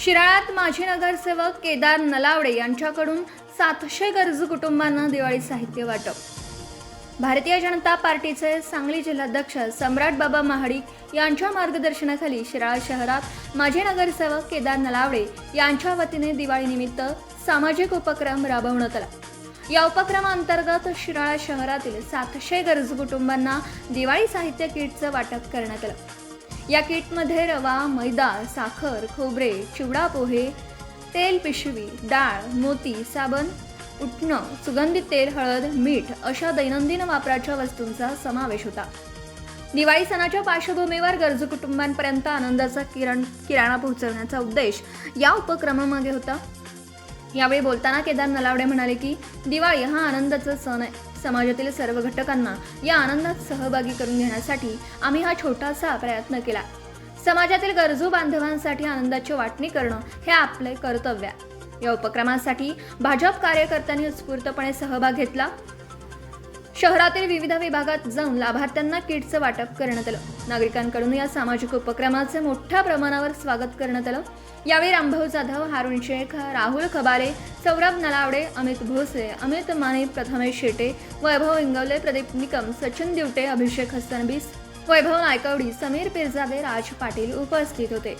शिराळ्यात माजी नगरसेवक केदार नलावडे यांच्याकडून सातशे गरजू कुटुंबांना दिवाळी साहित्य वाटप. भारतीय जनता पार्टीचे सांगली जिल्हाध्यक्ष सम्राट बाबा महाडिक यांच्या मार्गदर्शनाखाली शिराळा शहरात माजी नगरसेवक केदार नलावडे यांच्या वतीने दिवाळीनिमित्त सामाजिक उपक्रम राबवण्यात आला. या उपक्रमाअंतर्गत शिराळा शहरातील सातशे गरजू कुटुंबांना दिवाळी साहित्य किटचं वाटप करण्यात आलं. या किटमध्ये रवा मैदा साखर खोबरे चिवडा पोहे तेल पिशवी डाळ मोती साबण उठणं सुगंधित तेल हळद मीठ अशा दैनंदिन वापराच्या वस्तूंचा समावेश होता. दिवाळी सणाच्या पार्श्वभूमीवर गरजू कुटुंबांपर्यंत आनंदाचा किरण किराणा पोहोचवण्याचा उद्देश या उपक्रमामागे होता. यावेळी बोलताना केदार नलावडे म्हणाले की दिवाळी हा आनंदाचा सण आहे. समाजातील सर्व घटकांना या आनंदात सहभागी करून घेण्यासाठी आम्ही हा छोटासा प्रयत्न केला. समाजातील गरजू बांधवांसाठी आनंदाची वाटणी करणं हे आपले कर्तव्य आहे. या उपक्रमासाठी भाजप कार्यकर्त्यांनी उत्स्फूर्तपणे सहभाग घेतला. शहरातील विविध विभागात जाऊन लाभार्थ्यांना किटचं वाटप करण्यात आलं. नागरिकांकडून या सामाजिक उपक्रमाचे मोठ्या प्रमाणावर स्वागत करण्यात आलं. यावेळी रामभाऊ जाधव हारुण शेख राहुल खबारे सौरभ नलावडे अमित भोसले अमित माने प्रथमेश शेटे वैभव इंगवले प्रदीप निकम सचिन दिवटे अभिषेक हसनबीस वैभव नायकवडी समीर पिरजादे राज पाटील उपस्थित होते.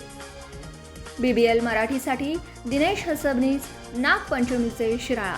बीबीएल मराठीसाठी दिनेश हसबनीस नागपंचमीचे शिराळा.